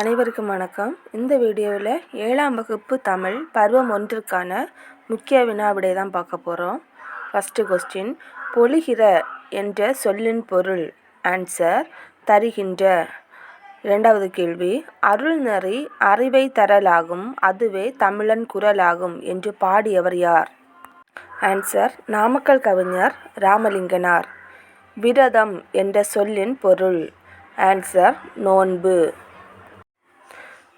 அனைவருக்கும் வணக்கம். இந்த வீடியோவில் ஏழாம் வகுப்பு தமிழ் பருவம் ஒன்றிற்கான முக்கிய வினாவிடை தான் பார்க்க போகிறோம். ஃபஸ்ட்டு கொஸ்டின் பொழிகிற என்ற சொல்லின் பொருள் ஆன்சர் தருகின்ற. இரண்டாவது கேள்வி அருள்நெறி அறிவை தரலாகும் அதுவே தமிழன் குரலாகும் என்று பாடியவர் யார்? ஆன்சர் நாமக்கல் கவிஞர் ராமலிங்கனார். விரதம் என்ற சொல்லின் பொருள் ஆன்சர் நோன்பு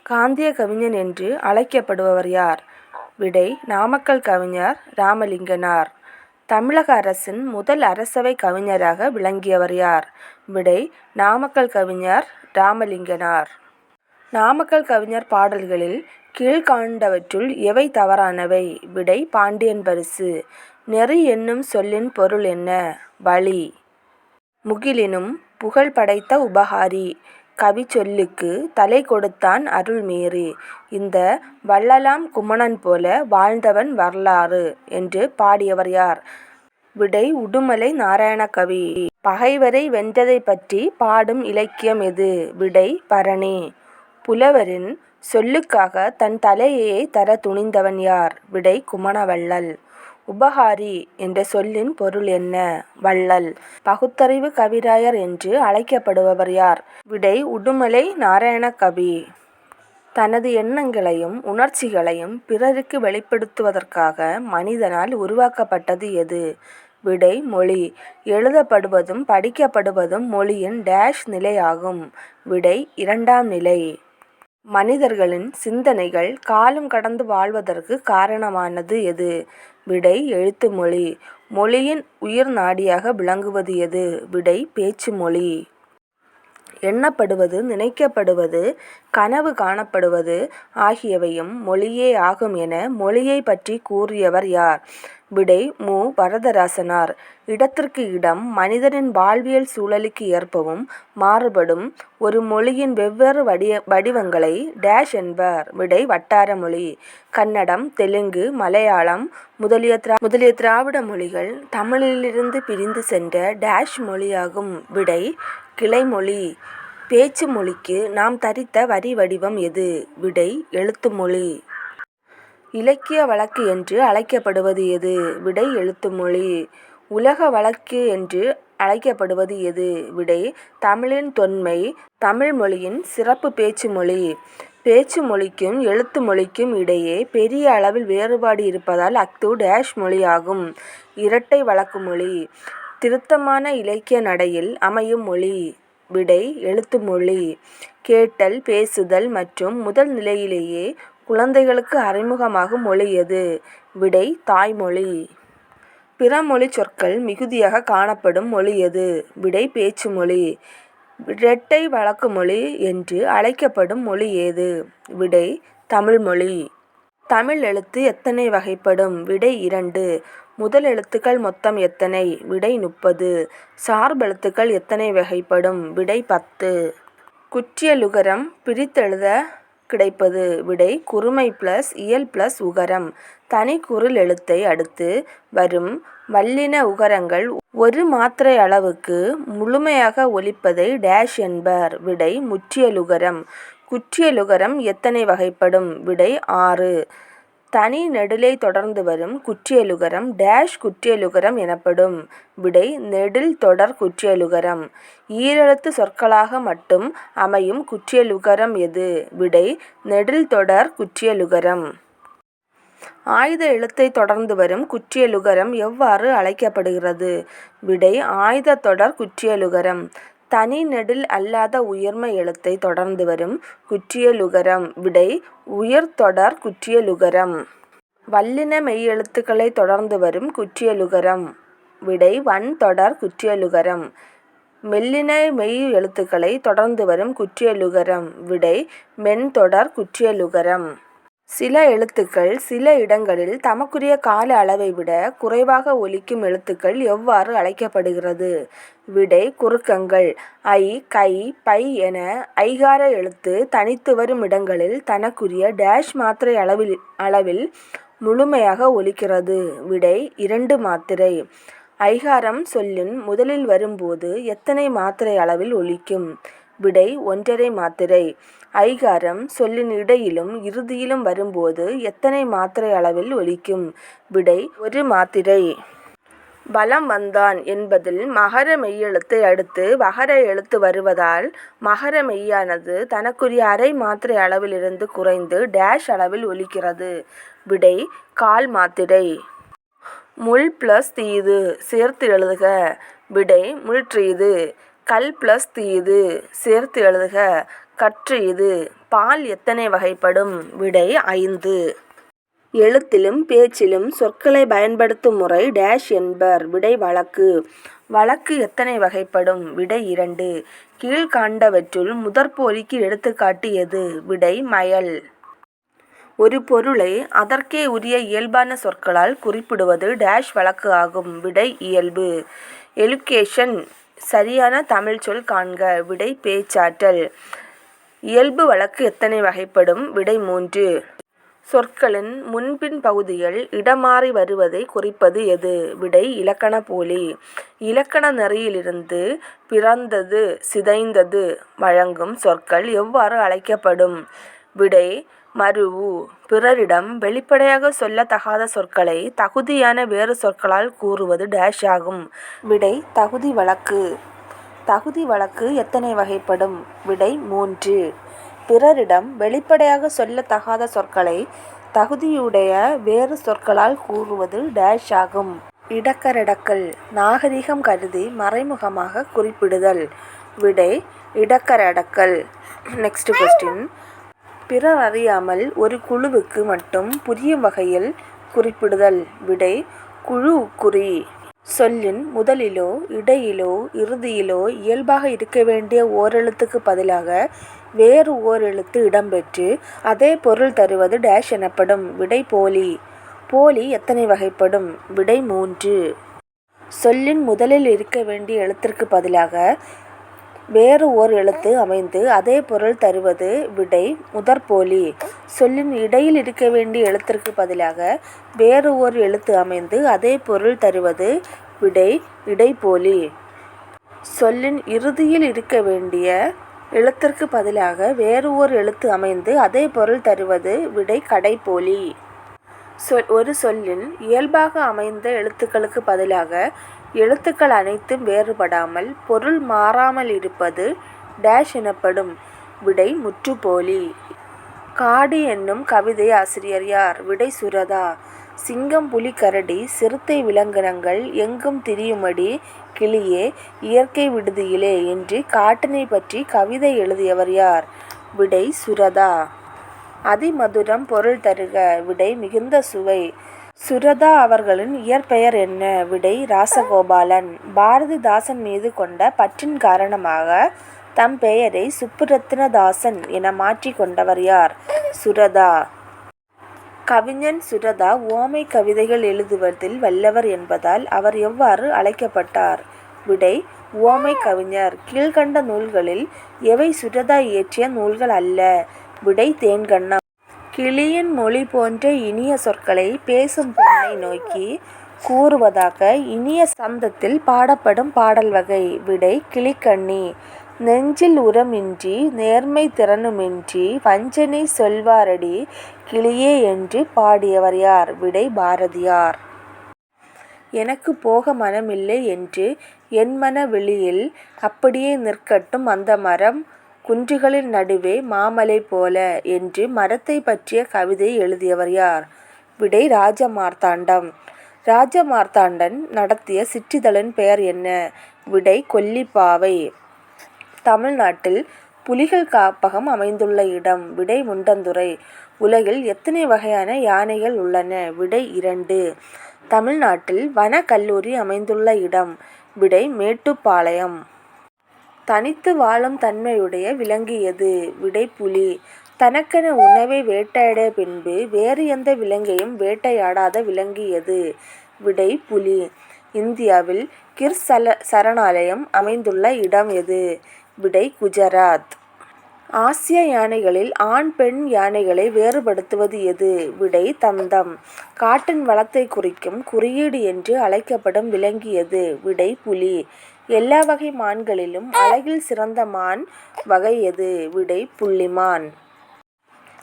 காந்திய கவிஞன் என்று அழைக்கப்படுபவர் யார்? விடை நாமக்கல் கவிஞர் ராமலிங்கனார். தமிழக அரசின் முதல் அரசவை கவிஞராக விளங்கியவர் யார்? விடை நாமக்கல் கவிஞர் ராமலிங்கனார். நாமக்கல் கவிஞர் பாடல்களில் கீழ்காண்டவற்றுள் எவை தவறானவை? விடை பாண்டியன் பரிசு. நெறி என்னும் சொல்லின் பொருள் என்ன? வழி. முகிலினும் புகழ் படைத்த உபகாரி கவிச்சொல்லுக்கு தலை கொடுத்தான் அருள்மீறி. இந்த வள்ளலாம் குமணன் போல வாழ்ந்தவன் வரலாறு என்று பாடியவர் யார்? விடை உடுமலை நாராயணகவி. பகைவரை வென்றதை பற்றி பாடும் இலக்கியம் எது? விடை பரணி. புலவரின் சொல்லுக்காக தன் தலையையை தர துணிந்தவன் யார்? விடை குமணவள்ளல். உபகாரி என்ற சொல்லின் பொருள் என்ன? வள்ளல். பகுத்தறிவு கவிராயர் என்று அழைக்கப்படுபவர் யார்? விடை உடுமலை நாராயணகவி. தனது எண்ணங்களையும் உணர்ச்சிகளையும் பிறருக்கு வெளிப்படுத்துவதற்காக மனிதனால் உருவாக்கப்பட்டது எது? விடை மொழி. எழுதப்படுவதும் படிக்கப்படுவதும் மொழியின் டேஷ் நிலையாகும். விடை இரண்டாம் நிலை. மனிதர்களின் சிந்தனைகள் காலம் கடந்து வாழ்வதற்கு காரணமானது எது? விடை எழுத்து மொழி. மொழியின் உயிர் நாடியாக விளங்குவது எது? விடை பேச்சு மொழி. எண்ணப்படுவது நினைக்கப்படுவது கனவு காணப்படுவது ஆகியவையும் மொழியே ஆகும் என மொழியை பற்றி கூறியவர் யார்? விடை மு. வரதராசனார். இடத்திற்கு இடம் மனிதனின் வாழ்வியல் சூழலுக்கு ஏற்பவும் மாறுபடும். ஒரு மொழியின் வெவ்வேறு வடிய வடிவங்களை டேஷ் என்பர். விடை வட்டார மொழி. கன்னடம் தெலுங்கு மலையாளம் முதலிய திரா முதலிய திராவிட மொழிகள் தமிழிலிருந்து பிரிந்து சென்ற டேஷ் மொழியாகும். விடை கிளைமொழி பேச்சு மொழிக்கு நாம் தரித்த வரி வடிவம் எது? விடை எழுத்து மொழி. இலக்கிய வழக்கு என்று அழைக்கப்படுவது எது? விடை எழுத்து மொழி. உலக வழக்கு என்று அழைக்கப்படுவது எது? விடை தமிழின் தொன்மை தமிழ் மொழியின் சிறப்பு பேச்சு மொழி. பேச்சு மொழிக்கும் எழுத்து மொழிக்கும் இடையே பெரிய அளவில் வேறுபாடு இருப்பதால் அக்து டேஷ் மொழியாகும். இரட்டை வழக்கு மொழி. திருத்தமான இலக்கிய நடையில் அமையும் மொழி. விடை எழுத்து மொழி. கேட்டல் பேசுதல் மற்றும் முதல் நிலையிலேயே குழந்தைகளுக்கு அறிமுகமாகும் மொழி எது? விடை தாய்மொழி. பிற மொழி சொற்கள் மிகுதியாக காணப்படும் மொழி எது? விடை பேச்சு மொழி இரட்டை வழக்கு மொழி என்று அழைக்கப்படும் மொழி ஏது? விடை தமிழ்மொழி. தமிழ் எழுத்து எத்தனை வகைப்படும்? விடை இரண்டு. முதல் எழுத்துக்கள் மொத்தம் எத்தனை? விடை முப்பது. சார்பெழுத்துக்கள் எத்தனை வகைப்படும்? விடை பத்து. குற்றியலுகரம் பிரித்தெழுத கிடைப்பது விடை குறுமை பிளஸ் இயல் பிளஸ் உகரம். தனி குரில் எழுத்தை அடுத்து வரும் வல்லின உகரங்கள் ஒரு மாத்திரை அளவுக்கு முழுமையாக ஒலிப்பதை டேஷ் என்பர். விடை முற்றியலுகரம் குற்றியலுகரம் எத்தனை வகைப்படும்? விடை ஆறு. தனி நெடிலை தொடர்ந்து வரும் குற்றியலுகரம் டேஷ் குற்றியலுகரம் எனப்படும் விடை நெடில் தொடர் குற்றியலுகரம். ஈரெழுத்து சொற்களாக மட்டும் அமையும் குற்றியலுகரம் எது? விடை நெடில் தொடர் குற்றியலுகரம். ஆயுத எழுத்தை தொடர்ந்து வரும் குற்றியலுகரம் எவ்வாறு அழைக்கப்படுகிறது? விடை ஆயுத தொடர் குற்றியலுகரம். தனி நெடில் அல்லாத உயர்ம எழுத்தை தொடர்ந்து வரும் குற்றியலுகரம். விடை உயர்தொடர் குற்றியலுகரம். வல்லின மெய்யெழுத்துக்களை தொடர்ந்து வரும் குற்றியலுகரம். விடை வன்தொடர் குற்றியலுகரம். மெல்லின மெய் எழுத்துக்களை தொடர்ந்து வரும் குற்றியலுகரம். விடை மென்தொடர் குற்றியலுகரம். சில எழுத்துக்கள் சில இடங்களில் தமக்குரிய கால அளவை விட குறைவாக ஒலிக்கும் எழுத்துக்கள் எவ்வாறு அழைக்கப்படுகிறது? விடை குறுக்கங்கள். ஐ கை பை என ஐகார எழுத்து தனித்து வரும் இடங்களில் தனக்குரிய டேஷ் மாத்திரை அளவில் அளவில் முழுமையாக ஒலிக்கிறது. விடை இரண்டு மாத்திரை. ஐகாரம் சொல்லின் முதலில் வரும்போது எத்தனை மாத்திரை அளவில் ஒலிக்கும்? விடை ஒன்றரை மாத்திரை. ஐகாரம் சொல்லின் இடையிலும் இறுதியிலும் வரும்போது எத்தனை மாத்திரை அளவில் ஒலிக்கும்? விடை ஒரு மாத்திரை. வலம் வந்தான் என்பதில் மகர மெய்யெழுத்தை அடுத்து வகர எழுத்து வருவதால் மகர மெய்யானது தனக்குரிய அரை மாத்திரை அளவிலிருந்து குறைந்து டேஷ் அளவில் ஒலிக்கிறது. விடை கால் மாத்திரை. முள் பிளஸ் தீது சேர்த்து எழுதுக. விடை முழுற்றீது கல் ப்ளஸ் தீது சேர்த்து எழுதுக. கற்று இது பால் எத்தனை வகைப்படும்? விடை ஐந்து. எழுத்திலும் பேச்சிலும் சொற்களை பயன்படுத்தும் முறை டேஷ் என்பர். விடை வழக்கு. வழக்கு எத்தனை வகைப்படும்? விடை இரண்டு. கீழ்காண்டவற்றுள் முதற்போலிக்கு எடுத்துக்காட்டு எது? விடை மயல். ஒரு பொருளை அதற்கே உரிய இயல்பான சொற்களால் குறிப்பிடுவது டேஷ் வழக்கு ஆகும். விடை இயல்பு. எலுகேஷன் சரியான தமிழ்ச்சொல் காண்க. விடை பேச்சாற்றல். இயல்பு வழக்கு எத்தனை வகைப்படும்? விடை மூன்று. சொற்களின் முன்பின் பகுதிகள் இடமாறி வருவதைக் குறிப்பது எது? விடை இலக்கணப்போலி. இலக்கண நெறியிலிருந்து பிறந்தது சிதைந்தது வழங்கும் சொற்கள் எவ்வாறு அழைக்கப்படும்? விடை மரூஉ. பிறரிடம் வெளிப்படையாக சொல்லத்தகாத சொற்களை தகுதியான வேறு சொற்களால் கூறுவது டேஷ் ஆகும். விடை தகுதி வழக்கு. தகுதி வழக்கு எத்தனை வகைப்படும்? விடை மூன்று. பிறரிடம் வெளிப்படையாக சொல்லத்தகாத சொற்களை தகுதியுடைய வேறு சொற்களால் கூறுவது டேஷ் ஆகும். இடக்கரடக்கல். நாகரிகம் கருதி மறைமுகமாக குறிப்பிடுதல். விடை இடக்கரடக்கல். நெக்ஸ்ட் கொஸ்டின் பிறர் அறியாமல் ஒரு குழுவுக்கு மட்டும் புரியும் வகையில் குறிப்பிடுதல். விடை குழூஉக்குறி. சொல்லின் முதலிலோ இடையிலோ இறுதியிலோ இயல்பாக இருக்க வேண்டிய ஓரெழுத்துக்கு பதிலாக வேறு ஓர் எழுத்து இடம்பெற்று அதே பொருள் தருவது டேஷ் எனப்படும். விடை போலி. போலி எத்தனை வகைப்படும்? விடை மூன்று. சொல்லின் முதலில் இருக்க வேண்டிய எழுத்திற்கு பதிலாக வேறு ஓர் எழுத்து அமைந்து அதே பொருள் தருவது. விடை முதற்போலி. சொல்லின் இடையில் இருக்க வேண்டிய எழுத்திற்குப் பதிலாக வேறு ஓர் எழுத்து அமைந்து அதே பொருள் தருவது. விடை இடைப்போலி. சொல்லின் இறுதியில் இருக்க வேண்டிய எழுத்திற்குப் பதிலாக வேறு ஓர் எழுத்து அமைந்து அதே பொருள் தருவது. விடை கடைப்போலி. ஒரு சொல்லில் இயல்பாக அமைந்த எழுத்துக்களுக்குப் பதிலாக எழுத்துக்கள் அனைத்தும் வேறுபடாமல் பொருள் மாறாமல் இருப்பது டேஷ் எனப்படும். விடை முற்றுப்போலி. காடு என்னும் கவிதை ஆசிரியர் யார்? விடை சுரதா. சிங்கம் புலி கரடி சிறுத்தை விலங்கினங்கள் எங்கும் திரியுமடி கிளியே இயற்கை விடுதியிலே என்று காட்டினைப் பற்றி கவிதை எழுதியவர் யார்? விடை சுரதா. அதிமதுரம் பொருள் தருக. விடை மிகுந்த சுவை. சுரதா அவர்களின் இயற்பெயர் என்ன? விடை ராசகோபாலன். பாரதிதாசன் மீது கொண்ட பற்றின் காரணமாக தம் பெயரை சுப்புரத்தினதாசன் என மாற்றி கொண்டவர் யார்? சுரதா. கவிஞன் சுரதா ஓமை கவிதைகள் எழுதுவதில் வல்லவர் என்பதால் அவர் எவ்வாறு அழைக்கப்பட்டார்? விடை ஓமை கவிஞர். கீழ்கண்ட நூல்களில் எவை சுரதா இயற்றிய நூல்கள் அல்ல? விடை தேன்கண்ணம். கிளியின் மொழி போன்ற இனிய சொற்களை பேசும் பெண்ணை நோக்கி கூறுவதாக இனிய சந்தத்தில் பாடப்படும் பாடல் வகை. விடை கிளிக்கண்ணி. நெஞ்சில் உரமின்றி நேர்மை திறனுமின்றி வஞ்சனை சொல்வாரடி கிளியே என்று பாடியவர் யார்? விடை பாரதியார். எனக்கு போக மனமில்லை என்று என் மன வெளியில் அப்படியே நிற்கட்டும் அந்த மரம் குன்றுகளின் நடுவே மாமலை போல என்று மரத்தைப் பற்றிய கவிதை எழுதியவர் யார்? விடை ராஜமார்த்தாண்டம். ராஜமார்த்தாண்டன் நடத்திய சிற்றிதழின் பெயர் என்ன? விடை கொல்லிப்பாவை. தமிழ்நாட்டில் புலிகள் காப்பகம் அமைந்துள்ள இடம்? விடை முண்டந்துறை. உலகில் எத்தனை வகையான யானைகள் உள்ளன? விடை இரண்டு. தமிழ்நாட்டில் வனக்கல்லூரி அமைந்துள்ள இடம்? விடை மேட்டுப்பாளையம். தனித்து வாழும் தன்மையுடைய விலங்கியது விடைப்புலி விடை புலி. தனக்கென உணவை வேட்டையாடிய பின்பு வேறு எந்த விலங்கையும் வேட்டையாடாத விலங்கியது. விடை புலி. இந்தியாவில் கிர் சரணாலயம் அமைந்துள்ள இடம் எது? விடை குஜராத். ஆசிய யானைகளில் ஆண் பெண் யானைகளை வேறுபடுத்துவது எது? விடை தந்தம். காட்டின் வளத்தைக் குறிக்கும் குறியீடு என்று அழைக்கப்படும் விலங்கு எது? விடை புலி. எல்லா வகை மான்களிலும் அழகில் சிறந்த மான் வகை எது? விடை புள்ளிமான்.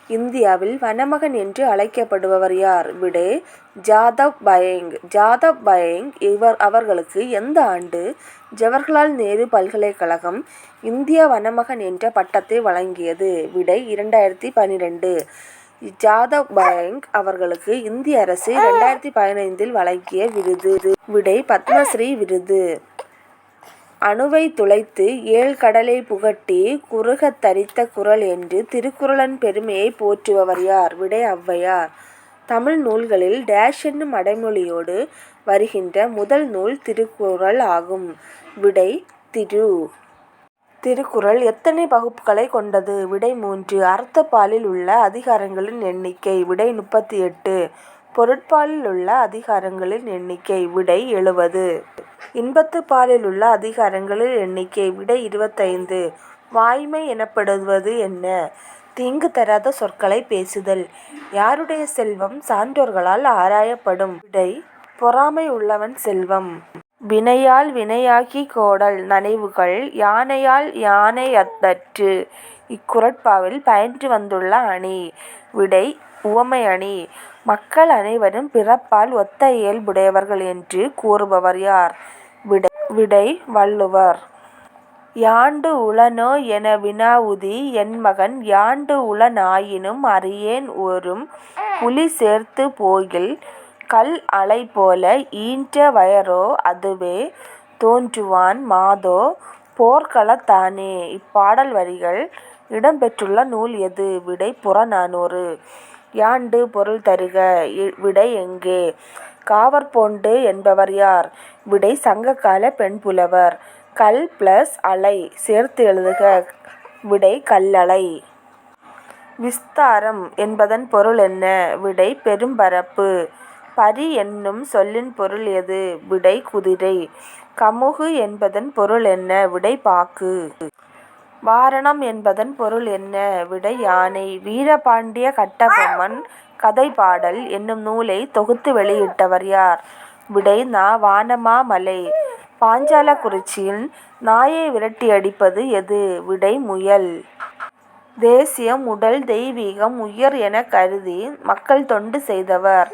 இந்தியாவில் வனமகன் என்று அழைக்கப்படுபவர் யார்? விடை ஜாதவ் பயங். ஜாதவ் பயங் அவர்களுக்கு எந்த ஆண்டு ஜவஹர்லால் நேரு பல்கலைக்கழகம் இந்திய வனமகன் என்ற பட்டத்தை வழங்கியது? விடை இரண்டாயிரத்தி பன்னிரெண்டு ஜாதவ் பயங் அவர்களுக்கு இந்திய அரசு இரண்டாயிரத்தி பதினைந்தில் வழங்கிய விருது? விடை பத்மஸ்ரீ விருது. அணுவைத் துளைத்து ஏழ் கடலை புகட்டி குறுகத் தரித்த குறள் என்று திருக்குறளின் பெருமையைப் போற்றுபவர் யார்? விடை ஔவையார். தமிழ் நூல்களில் டேஷ் என்னும் அடைமொழியோடு வருகின்ற முதல் நூல் திருக்குறள் ஆகும். விடை திரு. திருக்குறள் எத்தனை பகுப்புகளை கொண்டது? விடை மூன்று. அர்த்தப்பாலில் உள்ள அதிகாரங்களின் எண்ணிக்கை? விடை முப்பத்தி எட்டு. பொருட்பாலில் உள்ள அதிகாரங்களின் எண்ணிக்கை? விடை எழுபது. இன்பத்துப்பாலில் உள்ள அதிகாரங்களின் எண்ணிக்கை? விடை இருபத்தைந்து. வாய்மை எனப்படுவது என்ன? தீங்கு தராத சொற்களை பேசுதல். யாருடைய செல்வம் சான்றோர்களால் ஆராயப்படும்? விடை பொறாமை உள்ளவன் செல்வம். வினையால் வினையாகி கோடல் நனைவுகள் யானையால் யானை அத்தற்று இக்குரட்பாவில் பயின்று வந்துள்ள அணி? விடை உவமை அணி மக்கள் அனைவரும் பிறப்பால் ஒத்த இயல்புடையவர்கள் என்று கூறுபவர் யார்? விடை வள்ளுவர். யாண்டு உளனோ என வினாவுதி என்மகன் யாண்டு உளனாயினும் அறியேன் ஒரும் புலி சேர்த்துப் போகில் கல் அலை போல ஈன்ற வயரோ அதுவே தோன்றுவான் மாதோ போர்க்களத் தானே. இப்பாடல் வரிகள் இடம் பெற்றுள்ள நூல் எது? விடை புறநானூறு. யாண்டு பொருள் தருக. விடை எங்கே. காவற்போண்டு என்பவர் யார்? விடை சங்ககால பெண்புலவர். கல் பிளஸ் அலை சேர்த்து எழுதுக. விடை கல்லலை விஸ்தாரம் என்பதன் பொருள் என்ன? விடை பெரும்பரப்பு. பரி என்னும் சொல்லின் பொருள் எது? விடை குதிரை. கமுகு என்பதன் பொருள் என்ன? விடை பாக்கு. வாரணம் என்பதன் பொருள் என்ன? விடை யானை. வீரபாண்டிய கட்டபொம்மன் கதைப்பாடல் என்னும் நூலை தொகுத்து வெளியிட்டவர் யார்? விடை நா. வானமாமலை. பாஞ்சாலக்குறிச்சியில் நாயை விரட்டியடிப்பது எது? விடை முயல். தேசியம் உடல் தெய்வீகம் உயர் எனக் கருதி மக்கள் தொண்டு செய்தவர்?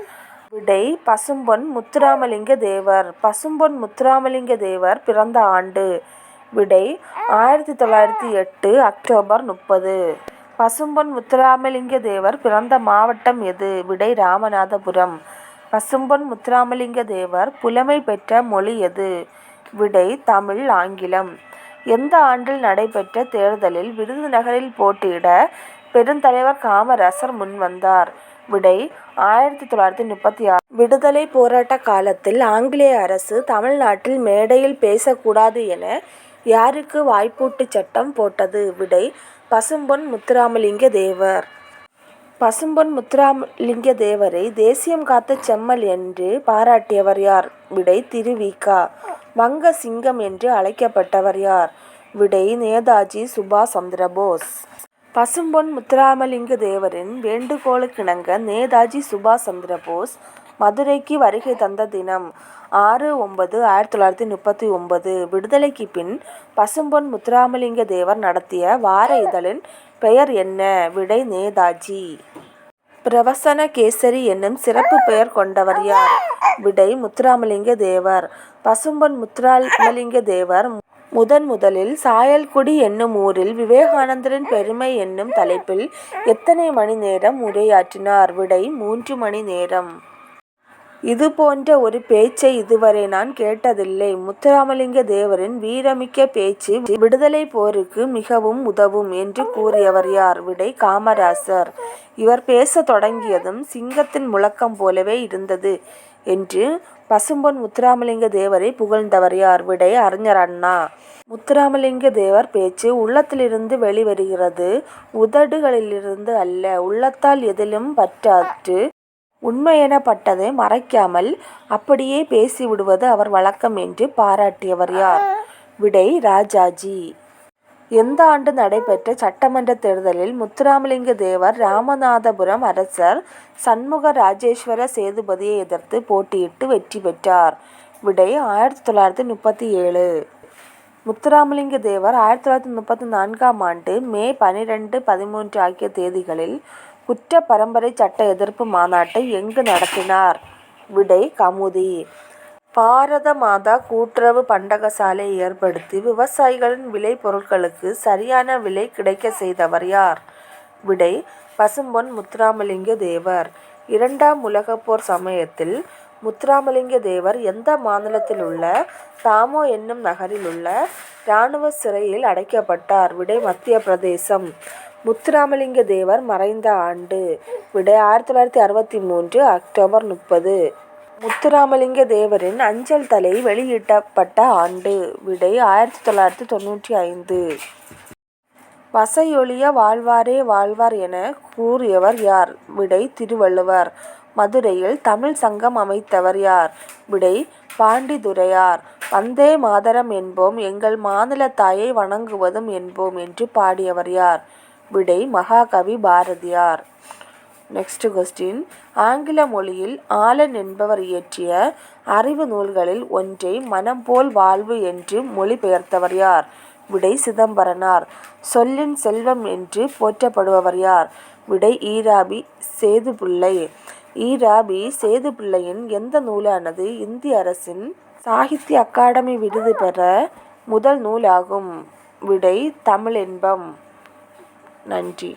விடை பசும்பொன் முத்துராமலிங்க தேவர். பசும்பொன் முத்துராமலிங்க தேவர் பிறந்த ஆண்டு? விடை ஆயிரத்து தொள்ளாயிரத்து எட்டு அக்டோபர் முப்பது. பசும்பொன் முத்துராமலிங்க தேவர் பிறந்த மாவட்டம் எது? விடை ராமநாதபுரம் பசும்பொன் முத்துராமலிங்க தேவர் புலமை பெற்ற மொழி எது? விடை தமிழ் ஆங்கிலம். எந்த ஆண்டில் நடைபெற்ற தேர்தலில் விருதுநகரில் போட்டியிட பெருந்தலைவர் காமராசர் முன்வந்தார்? விடை ஆயிரத்தி தொள்ளாயிரத்தி முப்பத்தி ஆறு. விடுதலைப் போராட்ட காலத்தில் ஆங்கிலேய அரசு தமிழ்நாட்டில் மேடையில் பேசக்கூடாது என யாருக்கு வாய்ப்பூட்டுச் சட்டம் போட்டது? விடை பசும்பொன் முத்துராமலிங்க தேவர். பசும்பொன் முத்துராமலிங்க தேவரை தேசியம் காத்த செம்மல் என்று பாராட்டியவர் யார்? விடை திருவிகா வங்க சிங்கம் என்று அழைக்கப்பட்டவர் யார்? விடை நேதாஜி சுபாஷ் சந்திரபோஸ். பசும்பொன் முத்துராமலிங்க தேவரின் வேண்டுகோளுக்கிணங்க நேதாஜி சுபாஷ் சந்திரபோஸ் மதுரைக்கு வருகை தந்த தினம்? ஆறு ஒன்பது ஆயிரத்தி தொள்ளாயிரத்தி முப்பத்தி ஒன்பது. விடுதலைக்குப் பின் பசும்பொன் முத்துராமலிங்க தேவர் நடத்திய வார இதழின் பெயர் என்ன? விடை நேதாஜி. பிரவசன கேசரி என்னும் சிறப்பு பெயர் கொண்டவர் யார்? விடை முத்துராமலிங்க தேவர். பசும்பொன் முத்துராமலிங்க தேவர் முதன் முதலில் சாயல்குடி என்னும் ஊரில் விவேகானந்தரின் பெருமை என்னும் தலைப்பில் எத்தனை மணி நேரம் உரையாற்றினார்? விடை மூன்று மணி நேரம். இது போன்ற ஒரு பேச்சை இதுவரை நான் கேட்டதில்லை. முத்துராமலிங்க தேவரின் வீரமிக்க பேச்சு விடுதலைப் போருக்கு மிகவும் உதவும் என்று கூறியவர் யார்? விடை காமராசர். இவர் பேச தொடங்கியதும் சிங்கத்தின் முழக்கம் போலவே இருந்தது என்று பசும்பொன் முத்துராமலிங்க தேவரை புகழ்ந்தவர் யார்? விடை அறிஞர் அண்ணா. முத்துராமலிங்க தேவர் பேச்சு உள்ளத்திலிருந்து வெளிவருகிறது உதடுகளிலிருந்து அல்ல. உள்ளத்தால் எதிலும் பற்றாற்று உண்மையெனப்பட்டதை மறைக்காமல் அப்படியே பேசிவிடுவது அவர் வழக்கம் என்று பாராட்டியவர் யார்? விடை ராஜாஜி. எந்த ஆண்டு நடைபெற்ற சட்டமன்ற தேர்தலில் முத்துராமலிங்க தேவர் ராமநாதபுரம் அரசர் சண்முக ராஜேஸ்வர சேதுபதியை எதிர்த்து போட்டியிட்டு வெற்றி பெற்றார்? விடை ஆயிரத்தி தொள்ளாயிரத்தி முப்பத்தி ஏழு. முத்துராமலிங்க தேவர் ஆயிரத்தி தொள்ளாயிரத்தி முப்பத்தி நான்காம் ஆண்டு மே பனிரெண்டு பதிமூன்று ஆகிய தேதிகளில் குற்ற பரம்பரை சட்ட எதிர்ப்பு மாநாட்டை எங்கு நடத்தினார்? விடை கமுதி. பாரத மாதா கூட்டுறவு பண்டகசாலை ஏற்படுத்தி விவசாயிகளின் விளை பொருட்களுக்கு சரியான விலை கிடைக்கச் செய்தவர் யார்? விடை பசும்பொன் முத்துராமலிங்க தேவர். இரண்டாம் உலகப்போர் சமயத்தில் முத்துராமலிங்க தேவர் எந்த மாநிலத்தில் உள்ள தாமோ என்னும் நகரிலுள்ள இராணுவ சிறையில் அடைக்கப்பட்டார்? விடை மத்திய பிரதேசம். முத்துராமலிங்க தேவர் மறைந்த ஆண்டு? விடை ஆயிரத்தி தொள்ளாயிரத்தி அறுபத்தி மூன்று அக்டோபர் முப்பது. முத்துராமலிங்க தேவரின் அஞ்சல் தலை வெளியிடப்பட்ட ஆண்டு? விடை ஆயிரத்தி தொள்ளாயிரத்தி தொண்ணூற்றி ஐந்து. வசையொழிய வாழ்வாரே வாழ்வார் என கூறியவர் யார்? விடை திருவள்ளுவர். மதுரையில் தமிழ் சங்கம் அமைத்தவர் யார்? விடை பாண்டிதுரையார் வந்தே மாதரம் என்போம் எங்கள் மாநில தாயை வணங்குவதும் என்போம் என்று பாடியவர் யார்? விடை மகாகவி பாரதியார். நெக்ஸ்ட் கொஸ்டின் ஆங்கில மொழியில் ஆலன் என்பவர் இயற்றிய அறிவு நூல்களில் ஒன்றை மனம் போல் வாழ்வு என்று மொழி பெயர்த்தவர் யார்? விடை சிதம்பரனார். சொல்லின் செல்வம் என்று போற்றப்படுபவர் யார்? விடை ஈ.ரா.பி. சேதுபிள்ளை ஈ.ரா.பி. சேதுபிள்ளையின் எந்த நூலானது இந்திய அரசின் சாகித்ய அகாடமி விருது பெற முதல் நூலாகும்? விடை தமிழின்பம். நன்றி.